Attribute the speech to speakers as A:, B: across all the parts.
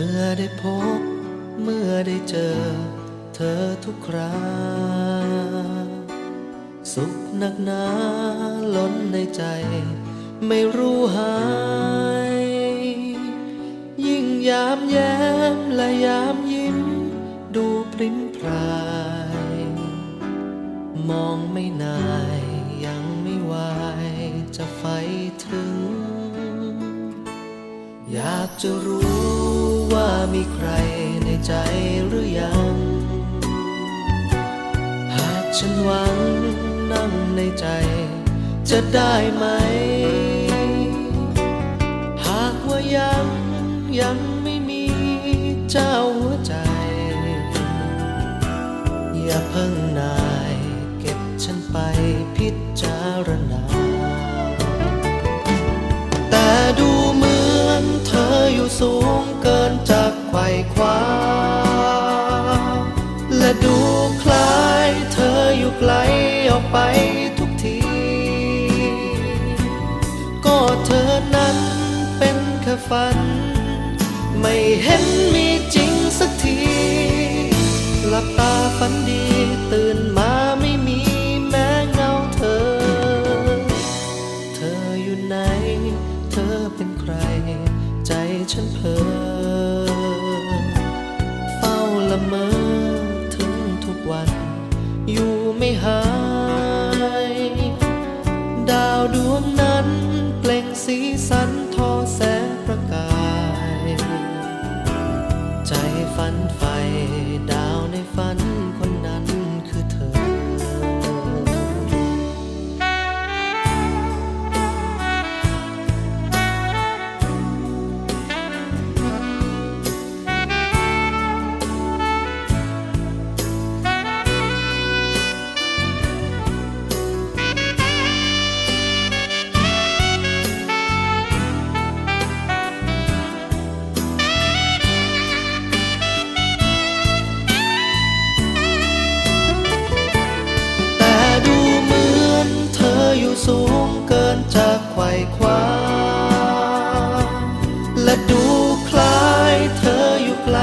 A: มื่อได้พบ เมื่อได้เจอ เธอทุกครา สุขหนักหนาล้นในใจ ไม่รู้หาย ยิ่งยามแย้มและยามยิ้ม ดูพริ้งพราย มองไม่นายยังไม่วายจะไฟถึง อยากจะรู้ ว่ามีใครในใจหรือยัง หากฉันหวังนั่งในใจ จะได้ไหม หากว่ายังยังไม่มีเจ้าหัวใจ อย่าเพิ่งนายเก็บฉันไปพิจารณา แต่ดูเหมือนเธออยู่สูง คว้า และดูคล้ายเธออยู่ไกลออกไปทุกที ก็เธอนั้นเป็นแค่ฝัน ไม่เห็นมีจริงสักที หลับตาฝันดีตื่นมาไม่มีแม้เงาเธอ เธออยู่ไหน เธอเป็นใคร ใจฉันเพ้อ มอถึงทุกวัน อยู่ไม่หาย ดาวดวงนั้นเปล่งสีสันทอแสงประกาศ ความและดูคล้ายเธออยู่ไกล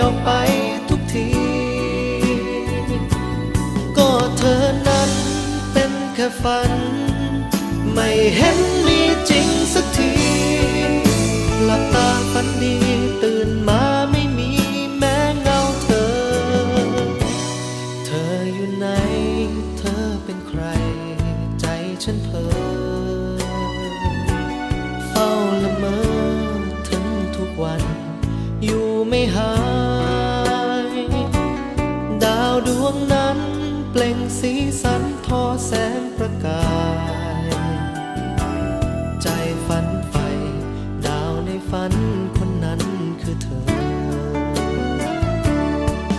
A: ออกไปทุกที ก็เธอนั้นเป็นแค่ฝัน ไม่เห็นมีจริงสักทีหลับตาฝันดี เปล่งสีสันทอแสงประกาย ใจฝันไฟดาวในฝันคนนั้นคือเธอ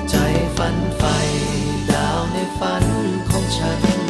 A: ใจฝันไฟดาวในฝันของฉัน